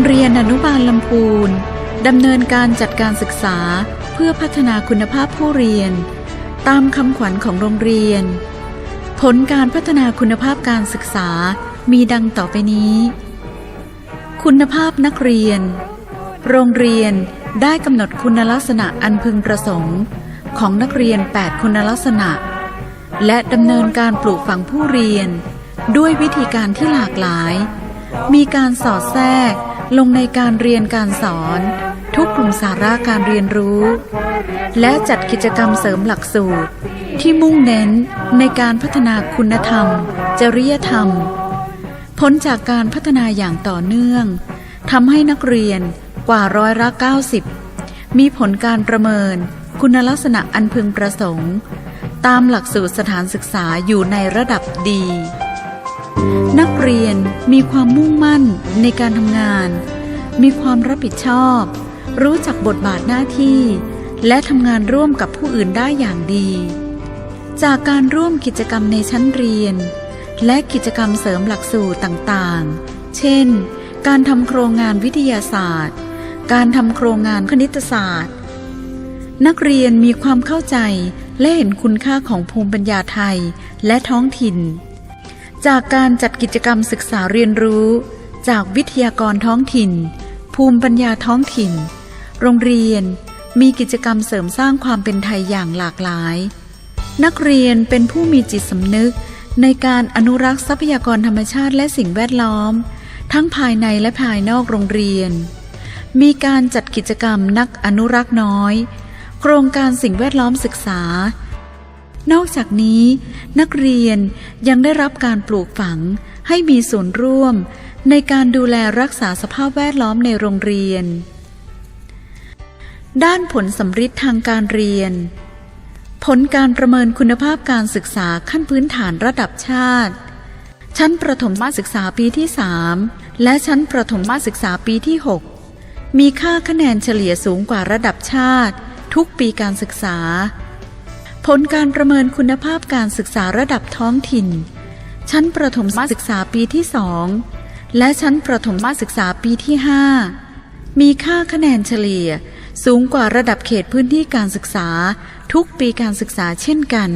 รงเรียนอนุบาลลำพูนดำเนินการจัดการศึกษาเพื่อพัฒนาคุณภาพผู้เรียน ตามคำขวัญของโรงเรียน ผลการพัฒนาคุณภาพการศึกษามีดังต่อไปนี้ คุณภาพนักเรียน โรงเรียนได้กำหนดคุณลักษณะอันพึงประสงค์ ของนักเรียน 8 คุณลักษณะ และดำเนินการปลูกฝังผู้เรียน ด้วยวิธีการที่หลากหลาย มีการสอดแทรก ลงในการเรียนการสอน ทุกกลุ่มสาระการเรียนรู้ และจัดกิจกรรมเสริมหลักสูตร ที่มุ่งเน้นในการพัฒนาคุณธรรม จริยธรรมผลจากการพัฒนาอย่างต่อเนื่องทำให้นักเรียนกว่าร้อยละ90 มีผลการประเมิน คุณลักษณะอันพึงประสงค์ ตามหลักสูตรสถานศึกษาอยู่ในระดับดี นักเรียนมีความมุ่งมั่นในการทำงาน มีความรับผิดชอบ รู้จักบทบาทหน้าที่ และทำงานร่วมกับผู้อื่นได้อย่างดี จากการร่วมกิจกรรมในชั้นเรียน และกิจกรรมเสริมหลักสูตรต่างๆ เช่น การทำโครงงานวิทยาศาสตร์ การทำโครงงานคณิตศาสตร์ นักเรียนมีความเข้าใจและเห็นคุณค่าของภูมิปัญญาไทยและท้องถิ่น จากการจัดกิจกรรมศึกษาเรียนรู้ จากวิทยากรท้องถิ่น ภูมิปัญญาท้องถิ่น โรงเรียนมีกิจกรรมเสริมสร้างความเป็นไทยอย่างหลากหลาย นักเรียนเป็นผู้มีจิตสำนึก ในการอนุรักษ์ทรัพยากรธรรมชาติและสิ่งแวดล้อม ทั้งภายในและภายนอกโรงเรียน มีการจัดกิจกรรมนักอนุรักษ์น้อย โครงการสิ่งแวดล้อมศึกษา นอกจากนี้นักเรียนยังได้รับการปลูกฝังให้มีส่วนร่วม ในการดูแลรักษาสภาพแวดล้อมในโรงเรียน ด้านผลสำฤทธิ์ทางการเรียน ผลการประเมินคุณภาพการศึกษาขั้นพื้นฐานระดับชาติ ชั้นประถมศึกษาปีที่ 3 และชั้นประถมศึกษาปีที่ 6 มีค่าคะแนนเฉลี่ยสูงกว่าระดับชาติ ทุกปีการศึกษา ผลการประเมินคุณภาพการศึกษาระดับท้องถิ่น ชั้นประถมศึกษาปีที่2และชั้นประถมศึกษาปีที่ 5 มีค่าคะแนนเฉลี่ยสูงกว่าระดับเขตพื้นที่การศึกษาทุกปีการศึกษาเช่นกัน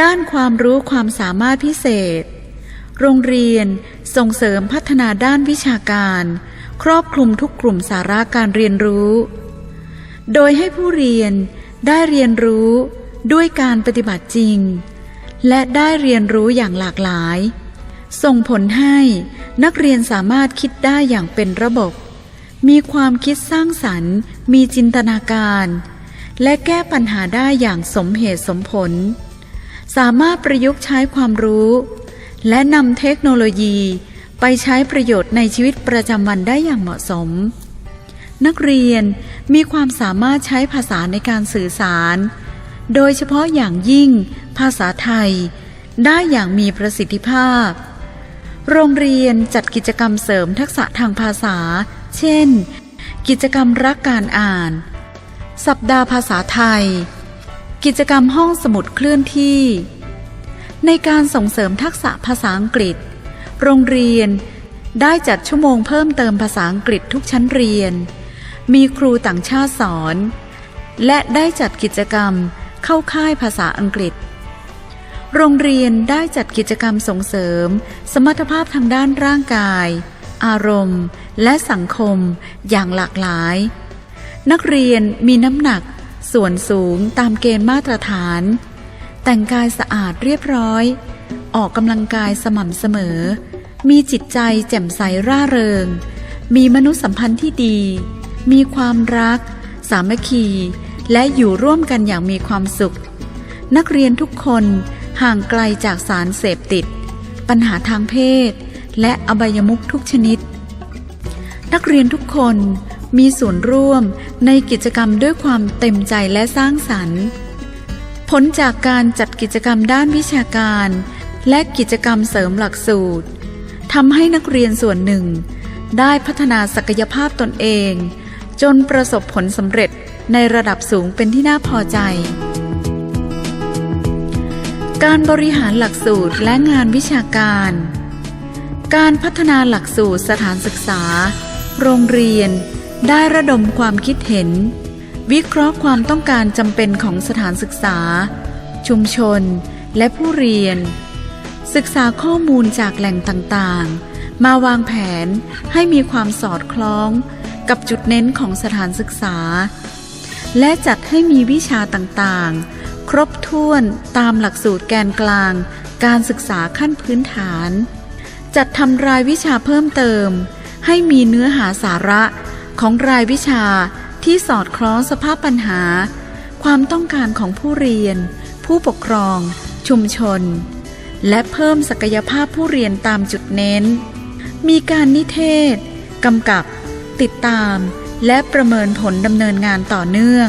ด้านความรู้ความสามารถพิเศษ โรงเรียนส่งเสริมพัฒนาด้านวิชาการ ครอบคลุมทุกกลุ่มสาระการเรียนรู้ โดยให้ผู้เรียน ได้เรียนรู้ด้วยการปฏิบัติจริง และได้เรียนรู้อย่างหลากหลาย ส่งผลให้นักเรียนสามารถคิดได้อย่างเป็นระบบ มีความคิดสร้างสรรค์ มีจินตนาการ และแก้ปัญหาได้อย่างสมเหตุสมผล สามารถประยุกต์ใช้ความรู้ และนำเทคโนโลยีไปใช้ประโยชน์ในชีวิตประจำวันได้อย่างเหมาะสม นักเรียนมีความสามารถใช้ภาษาในการสื่อสาร โดยเฉพาะอย่างยิ่งภาษาไทย ได้อย่างมีประสิทธิภาพ โรงเรียนจัดกิจกรรมเสริมทักษะทางภาษา เช่น กิจกรรมรักการอ่าน สัปดาห์ภาษาไทย กิจกรรมห้องสมุดเคลื่อนที่ ในการส่งเสริมทักษะภาษาอังกฤษ โรงเรียนได้จัดชั่วโมงเพิ่มเติมภาษาอังกฤษทุกชั้นเรียน มีครูต่างชาติสอน และได้จัดกิจกรรมเข้าค่ายภาษาอังกฤษ โรงเรียนได้จัดกิจกรรมส่งเสริม สมรรถภาพทางด้านร่างกาย อารมณ์ และสังคมอย่างหลากหลาย นักเรียนมีน้ำหนัก ส่วนสูงตามเกณฑ์มาตรฐาน แต่งกายสะอาดเรียบร้อย ออกกำลังกายสม่ำเสมอ มีจิตใจแจ่มใสร่าเริง มีมนุษยสัมพันธ์ที่ดี มีความรัก สามัคคี และอยู่ร่วมกันอย่างมีความสุข นักเรียนทุกคนห่างไกลจากสารเสพติด ปัญหาทางเพศ และอบายมุขทุกชนิด นักเรียนทุกคนมีส่วนร่วมในกิจกรรมด้วยความเต็มใจและสร้างสรรค์ ผลจากการจัดกิจกรรมด้านวิชาการ และกิจกรรมเสริมหลักสูตรทำให้นักเรียนส่วนหนึ่ง ได้พัฒนาศักยภาพตนเอง จนประสบผลสำเร็จในระดับสูงเป็นที่น่าพอใจ การบริหารหลักสูตรและงานวิชาการ การพัฒนาหลักสูตรสถานศึกษา โรงเรียน ได้ระดมความคิดเห็น วิเคราะห์ความต้องการจำเป็นของสถานศึกษา ชุมชน และผู้เรียน ศึกษาข้อมูลจากแหล่งต่างๆ มาวางแผนให้มีความสอดคล้อง กับจุดเน้นของสถานศึกษา และจัดให้มีวิชาต่างๆ ครบถ้วนตามหลักสูตรแกนกลาง การศึกษาขั้นพื้นฐาน จัดทำรายวิชาเพิ่มเติม ให้มีเนื้อหาสาระของรายวิชาที่สอดคล้องสภาพปัญหา ความต้องการของผู้เรียน ผู้ปกครอง ชุมชน และเพิ่มศักยภาพผู้เรียนตามจุดเน้น มีการนิเทศกำกับ ติดตามและประเมินผลดำเนินงานต่อเนื่อง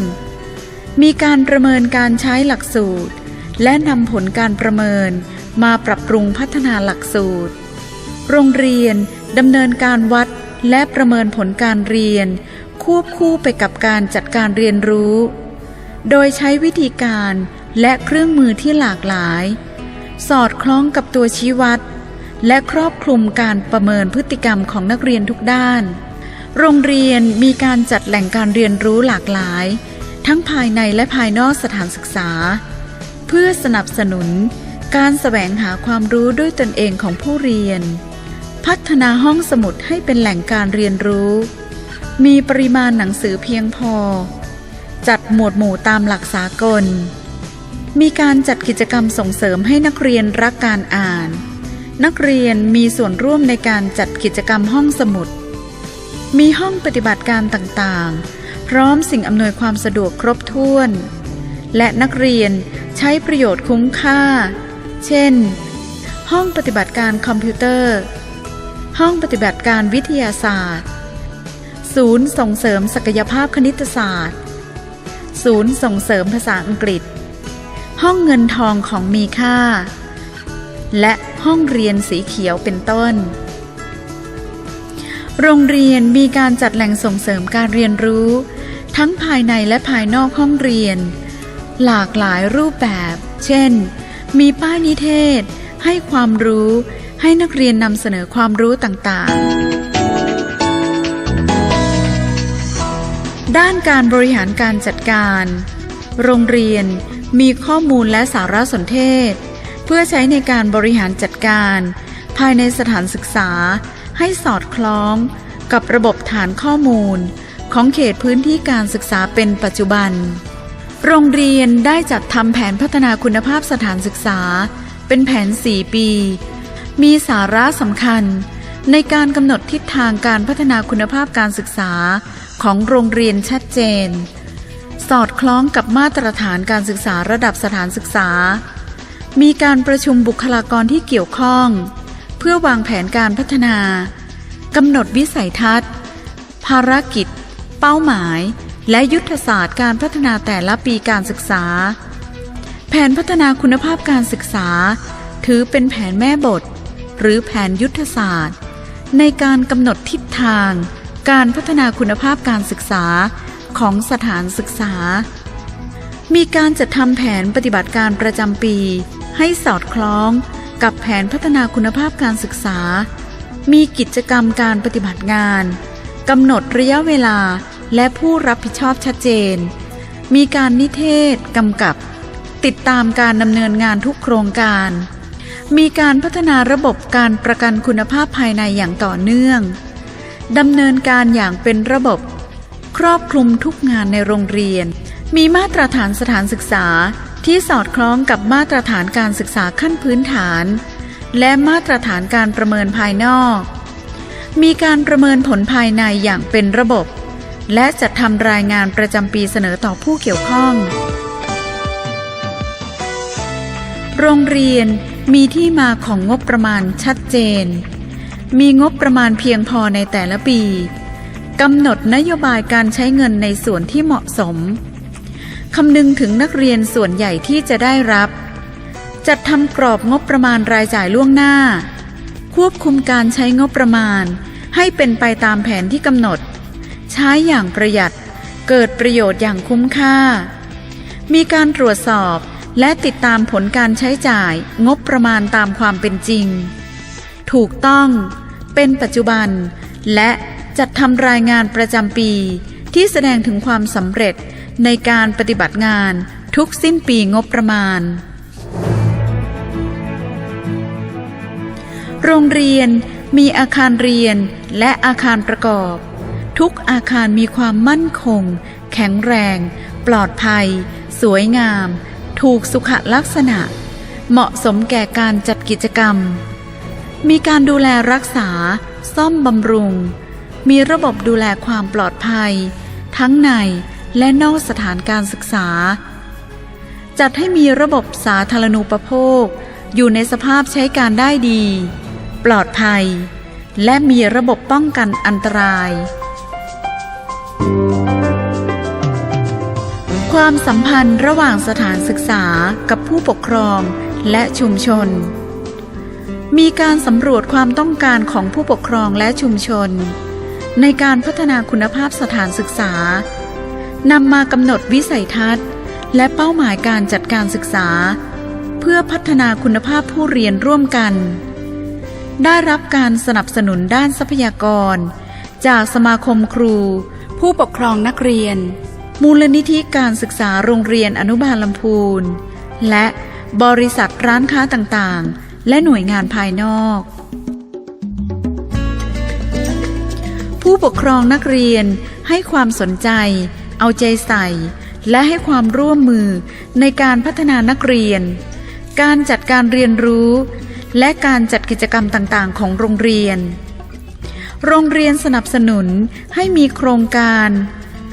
มีการประเมินการใช้หลักสูตร และนำผลการประเมินมาปรับปรุงพัฒนาหลักสูตร โรงเรียนดำเนินการวัดและประเมินผลการเรียน ควบคู่ไปกับการจัดการเรียนรู้ โดยใช้วิธีการและเครื่องมือที่หลากหลาย สอดคล้องกับตัวชี้วัด และครอบคลุมการประเมินพฤติกรรมของนักเรียนทุกด้าน โรงเรียนมีการจัดแหล่งการเรียนรู้หลากหลาย ทั้งภายในและภายนอกสถานศึกษา เพื่อสนับสนุน การแสวงหาความรู้ด้วยตนเองของผู้เรียน พัฒนาห้องสมุดให้เป็นแหล่งการเรียนรู้ มีปริมาณหนังสือเพียงพอ จัดหมวดหมู่ตามหลักสากล มีการจัดกิจกรรมส่งเสริมให้นักเรียนรักการอ่าน นักเรียนมีส่วนร่วมในการจัดกิจกรรมห้องสมุด มีห้องปฏิบัติการต่างๆ พร้อมสิ่งอำนวยความสะดวกครบถ้วน และนักเรียนใช้ประโยชน์คุ้มค่า เช่น ห้องปฏิบัติการคอมพิวเตอร์ ห้องปฏิบัติการวิทยาศาสตร์ ศูนย์ส่งเสริมศักยภาพคณิตศาสตร์ ศูนย์ส่งเสริมภาษาอังกฤษ ห้องเงินทองของมีค่า และห้องเรียนสีเขียวเป็นต้น โรงเรียนมีการจัดแหล่งส่งเสริมการเรียนรู้ ทั้งภายในและภายนอกห้องเรียน หลากหลายรูปแบบ เช่น มีป้ายนิเทศ ให้ความรู้ ให้นักเรียนนำเสนอความรู้ต่างๆ ด้านการบริหารการจัดการ โรงเรียนมีข้อมูลและสารสนเทศ เพื่อใช้ในการบริหารจัดการ ภายในสถานศึกษา ให้สอดคล้องกับระบบฐานข้อมูล ของเขตพื้นที่การศึกษาเป็นปัจจุบัน โรงเรียนได้จัดทำแผนพัฒนาคุณภาพสถานศึกษา เป็นแผน 4 ปี มีสาระสำคัญในการกำหนดทิศทางการพัฒนาคุณภาพการศึกษาของโรงเรียนชัดเจน สอดคล้องกับมาตรฐานการศึกษาระดับสถานศึกษา มีการประชุมบุคลากรที่เกี่ยวข้อง เพื่อวางแผนการพัฒนากำหนดวิสัยทัศน์ ภารกิจ เป้าหมาย และยุทธศาสตร์การพัฒนาแต่ละปีการศึกษา แผนพัฒนาคุณภาพการศึกษา ถือเป็นแผนแม่บท หรือแผนยุทธศาสตร์ ในการกำหนดทิศทาง การพัฒนาคุณภาพการศึกษาของสถานศึกษา มีการจัดทำแผนปฏิบัติการประจำปี ให้สอดคล้อง กับแผนพัฒนาคุณภาพการศึกษา มีกิจกรรมการปฏิบัติงานกำหนดระยะเวลาและผู้รับผิดชอบชัดเจน มีการนิเทศกำกับ ติดตามการดำเนินงานทุกโครงการ มีการพัฒนาระบบการประกันคุณภาพภายในอย่างต่อเนื่องดำเนินการอย่างเป็นระบบ ครอบคลุมทุกงานในโรงเรียน มีมาตรฐานสถานศึกษา ที่สอดคล้องกับมาตรฐานการศึกษาขั้นพื้นฐาน และมาตรฐานการประเมินภายนอก มีการประเมินผลภายในอย่างเป็นระบบ และจัดทำรายงานประจำปีเสนอต่อผู้เกี่ยวข้อง โรงเรียนมีที่มาของงบประมาณชัดเจน มีงบประมาณเพียงพอในแต่ละปีกำหนดนโยบายการใช้เงินในส่วนที่เหมาะสม คำนึงถึงนักเรียนส่วนใหญ่ที่จะได้รับ จัดทำกรอบงบประมาณรายจ่ายล่วงหน้า ควบคุมการใช้งบประมาณ ให้เป็นไปตามแผนที่กำหนด ใช้อย่างประหยัด เกิดประโยชน์อย่างคุ้มค่า มีการตรวจสอบและติดตามผลการใช้จ่ายงบประมาณตามความเป็นจริง ถูกต้อง เป็นปัจจุบัน และจัดทำรายงานประจำปีที่แสดงถึงความสำเร็จ ในการปฏิบัติงานทุกสิ้นปีงบประมาณ โรงเรียนมีอาคารเรียนและอาคารประกอบ ทุกอาคารมีความมั่นคง แข็งแรง ปลอดภัย สวยงาม ถูกสุขลักษณะ เหมาะสมแก่การจัดกิจกรรม มีการดูแลรักษา ซ่อมบำรุง มีระบบดูแลความปลอดภัย ทั้งใน และนอกสถานการศึกษา จัดให้มีระบบสาธารณูปโภค อยู่ในสภาพใช้การได้ดี ปลอดภัย และมีระบบป้องกันอันตราย ความสัมพันธ์ระหว่างสถานศึกษากับผู้ปกครองและชุมชน มีการสำรวจความต้องการของผู้ปกครองและชุมชน ในการพัฒนาคุณภาพสถานศึกษา นำมากำหนดวิสัยทัศน์ และเป้าหมายการจัดการศึกษา เพื่อพัฒนาคุณภาพผู้เรียนร่วมกัน ได้รับการสนับสนุนด้านทรัพยากร จากสมาคมครู ผู้ปกครองนักเรียน มูลนิธิการศึกษาโรงเรียนอนุบาลลำพูน และบริษัทร้านค้าต่างๆ และหน่วยงานภายนอก ผู้ปกครองนักเรียนให้ความสนใจ เอาใจใส่ และให้ความร่วมมือในการพัฒนานักเรียน การจัดการเรียนรู้ และการจัดกิจกรรมต่างๆ ของโรงเรียน โรงเรียนสนับสนุนให้มีโครงการ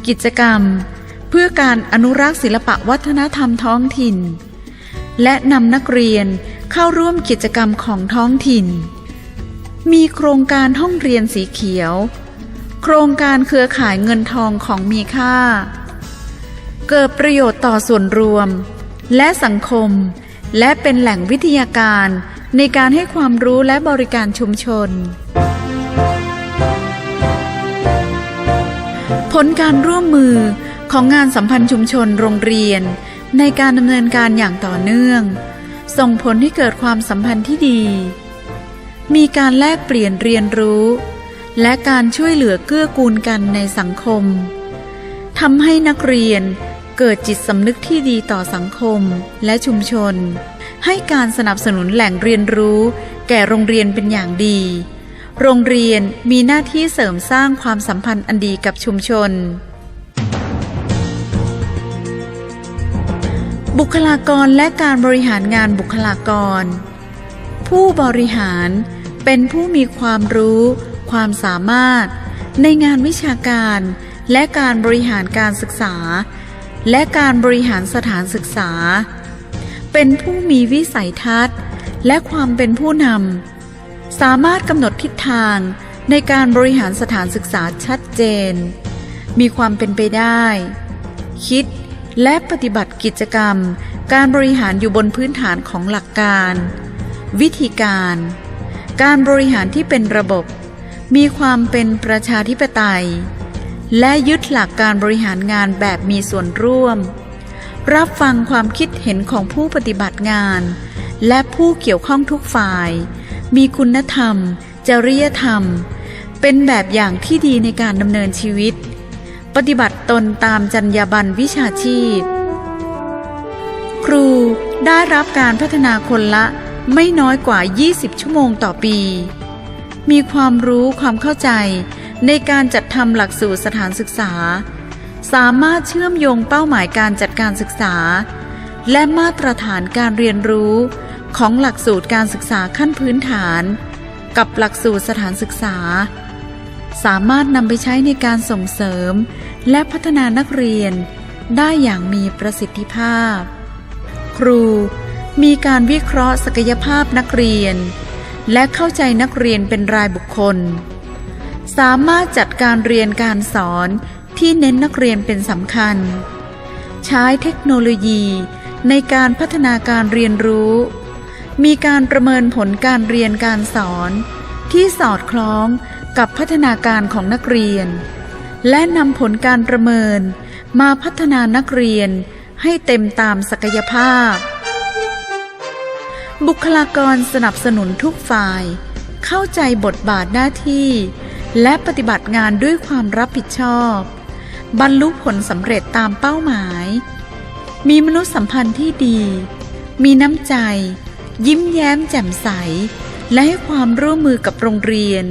กิจกรรม เพื่อการอนุรักษ์ศิลปะวัฒนธรรมท้องถิ่น และนำนักเรียนเข้าร่วมกิจกรรมของท้องถิ่น มีโครงการห้องเรียนสีเขียว โครงการเครือข่ายเงินทองของมีค่า เกิดประโยชน์ต่อส่วนรวม และสังคม และเป็นแหล่งวิทยาการในการให้ความรู้และบริการชุมชน ผลการร่วมมือของงานสัมพันธ์ชุมชนโรงเรียน ในการดำเนินการอย่างต่อเนื่อง ส่งผลให้เกิดความสัมพันธ์ที่ดี มีการแลกเปลี่ยนเรียนรู้ และการช่วยเหลือเกื้อกูลกันในสังคมทำให้นักเรียนเกิดจิตสำนึกที่ดีต่อสังคมและชุมชน ให้การสนับสนุนแหล่งเรียนรู้ แก่โรงเรียนเป็นอย่างดี โรงเรียนมีหน้าที่เสริมสร้างความสัมพันธ์อันดีกับชุมชน บุคลากรและการบริหารงานบุคลากร ผู้บริหารเป็นผู้มีความรู้ ความสามารถ ในงานวิชาการ และการบริหารการศึกษา และการบริหารสถานศึกษา เป็นผู้มีวิสัยทัศน์ และความเป็นผู้นำสามารถกำหนดทิศทางในการบริหารสถานศึกษาชัดเจน มีความเป็นไปได้ คิดและปฏิบัติกิจกรรม การบริหารอยู่บนพื้นฐานของหลักการ วิธีการ การบริหารที่เป็นระบบ มีความเป็นประชาธิปไตย และยึดหลักการบริหารงานแบบมีส่วนร่วม รับฟังความคิดเห็นของผู้ปฏิบัติงาน และผู้เกี่ยวข้องทุกฝ่าย มีคุณธรรม จริยธรรม เป็นแบบอย่างที่ดีในการดำเนินชีวิต ปฏิบัติตนตามจรรยาบรรณวิชาชีพ ครูได้รับการพัฒนาคนละไม่น้อยกว่า 20 ชั่วโมงต่อปี มีความรู้ความเข้าใจ ในการจัดทำหลักสูตรสถานศึกษา สามารถเชื่อมโยงเป้าหมายการจัดการศึกษา และมาตรฐานการเรียนรู้ของหลักสูตรการศึกษาขั้นพื้นฐาน กับหลักสูตรสถานศึกษา สามารถนำไปใช้ในการส่งเสริม และพัฒนานักเรียน ได้อย่างมีประสิทธิภาพ ครูมีการวิเคราะห์ศักยภาพนักเรียน และเข้าใจนักเรียนเป็นรายบุคคล สามารถจัดการเรียนการสอนที่เน้นนักเรียนเป็นสำคัญ ใช้เทคโนโลยีในการพัฒนาการเรียนรู้ มีการประเมินผลการเรียนการสอน ที่สอดคล้องกับพัฒนาการของนักเรียน และนำผลการประเมินมาพัฒนานักเรียนให้เต็มตามศักยภาพ บุคลากรสนับสนุนทุกฝ่าย เข้าใจบทบาทหน้าที่ และปฏิบัติงานด้วยความรับผิดชอบ บรรลุผลสำเร็จตามเป้าหมาย มีมนุษยสัมพันธ์ที่ดี มีน้ำใจ ยิ้มแย้มแจ่มใส และให้ความร่วมมือกับโรงเรียน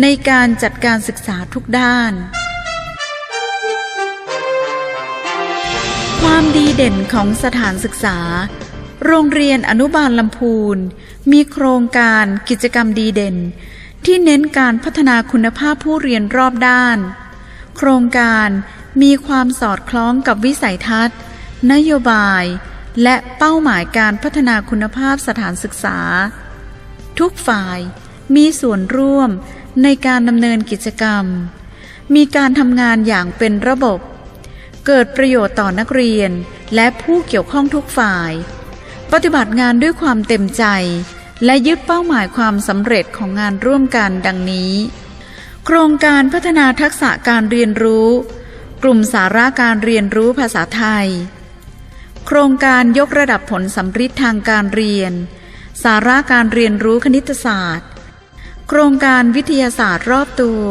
ในการจัดการศึกษาทุกด้าน ความดีเด่นของสถานศึกษา โรงเรียนอนุบาลลำพูน มีโครงการกิจกรรมดีเด่น ที่เน้นการพัฒนาคุณภาพผู้เรียนรอบด้าน โครงการมีความสอดคล้องกับวิสัยทัศน์ นโยบาย และเป้าหมายการพัฒนาคุณภาพสถานศึกษา ทุกฝ่ายมีส่วนร่วมในการดำเนินกิจกรรม มีการทำงานอย่างเป็นระบบ เกิดประโยชน์ต่อนักเรียนและผู้เกี่ยวข้องทุกฝ่าย ปฏิบัติงานด้วยความเต็มใจ และยึดเป้าหมายความสำเร็จของงานร่วมกันดังนี้ โครงการพัฒนาทักษะการเรียนรู้ กลุ่มสาระการเรียนรู้ภาษาไทย โครงการยกระดับผลสำฤทธิ์ทางการเรียน สาระการเรียนรู้คณิตศาสตร์ โครงการวิทยาศาสตร์รอบตัว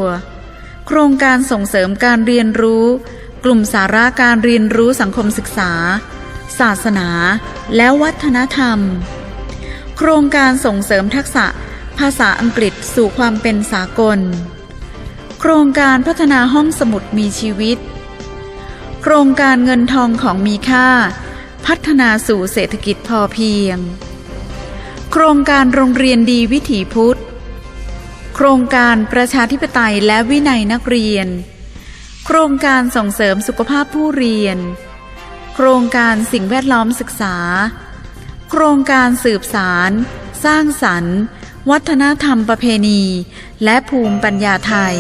โครงการส่งเสริมการเรียนรู้ กลุ่มสาระการเรียนรู้สังคมศึกษา ศาสนา และวัฒนธรรม โครงการส่งเสริมทักษะภาษาอังกฤษสู่ความเป็นสากล โครงการพัฒนาห้องสมุดมีชีวิต โครงการเงินทองของมีค่า พัฒนาสู่เศรษฐกิจพอเพียง โครงการโรงเรียนดีวิถีพุทธ โครงการประชาธิปไตยและวินัยนักเรียน โครงการส่งเสริมสุขภาพผู้เรียน โครงการสิ่งแวดล้อมศึกษา โครงการสืบสาร สร้างสรรค์ วัฒนธรรมประเพณี และภูมิปัญญาไทย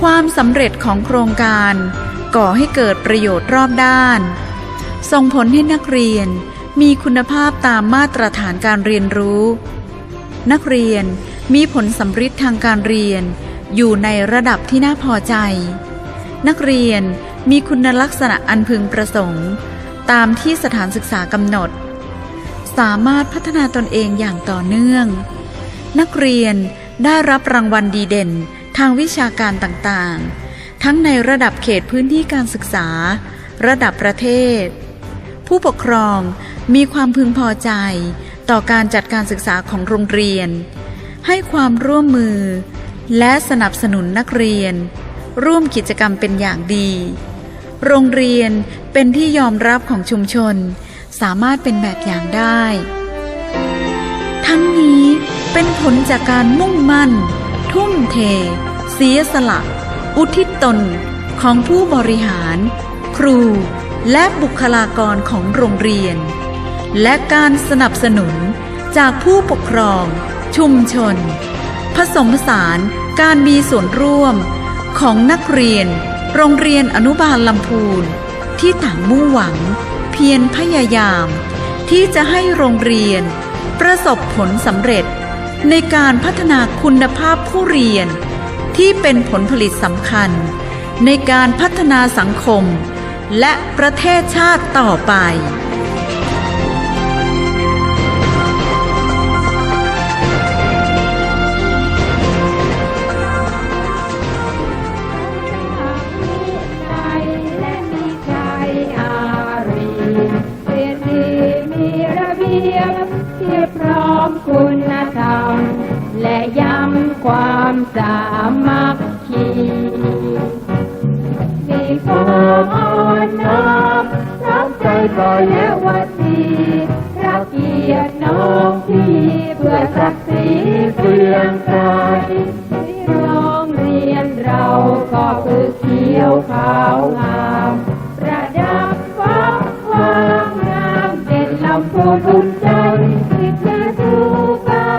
ความสำเร็จของโครงการก่อให้เกิดประโยชน์รอบด้าน ส่งผลให้นักเรียนมีคุณภาพตามมาตรฐานการเรียนรู้ นักเรียนมีผลสำฤทธิ์ทางการเรียน อยู่ในระดับที่น่าพอใจ นักเรียนมีคุณลักษณะอันพึงประสงค์ ตามที่สถานศึกษากำหนด สามารถพัฒนาตนเองอย่างต่อเนื่อง นักเรียนได้รับรางวัลดีเด่นทางวิชาการต่างๆ ทั้งในระดับเขตพื้นที่การศึกษา ระดับประเทศ ผู้ปกครองมีความพึงพอใจต่อการจัดการศึกษาของโรงเรียน ให้ความร่วมมือ และสนับสนุนนักเรียน ร่วมกิจกรรมเป็นอย่างดี โรงเรียนเป็นที่ยอมรับของชุมชน สามารถเป็นแบบอย่างได้ ทั้งนี้เป็นผลจากการมุ่งมั่น ทุ่มเท เสียสละ อุทิศตนของผู้บริหาร ครู และบุคลากรของโรงเรียน และการสนับสนุนจากผู้ปกครอง ชุมชน ผสมผสานการมีส่วนร่วมของนักเรียน โรงเรียนอนุบาลลำพูน ที่ต่างมุ่งหวัง เพียรพยายาม ที่จะให้โรงเรียน ประสบผลสำเร็จ ในการพัฒนาคุณภาพผู้เรียน ที่เป็นผลผลิตสำคัญ ในการพัฒนาสังคม และประเทศชาติต่อไป ความสามัคคีมีความอ่อนน้อมรักใจก่อนและวันดีรักเกียรติน้องพี่เพื่อศักดิ์ศรีเพียงกายโรงเรียนเราก็คือเขียวขาวงามประดับฟ้าความงามเด่นลำพูนอุ่นใจสิทธาทุกกา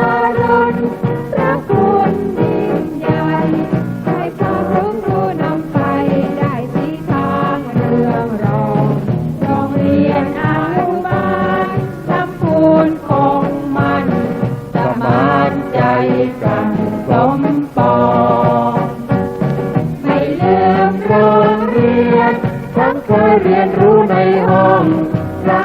ฉัน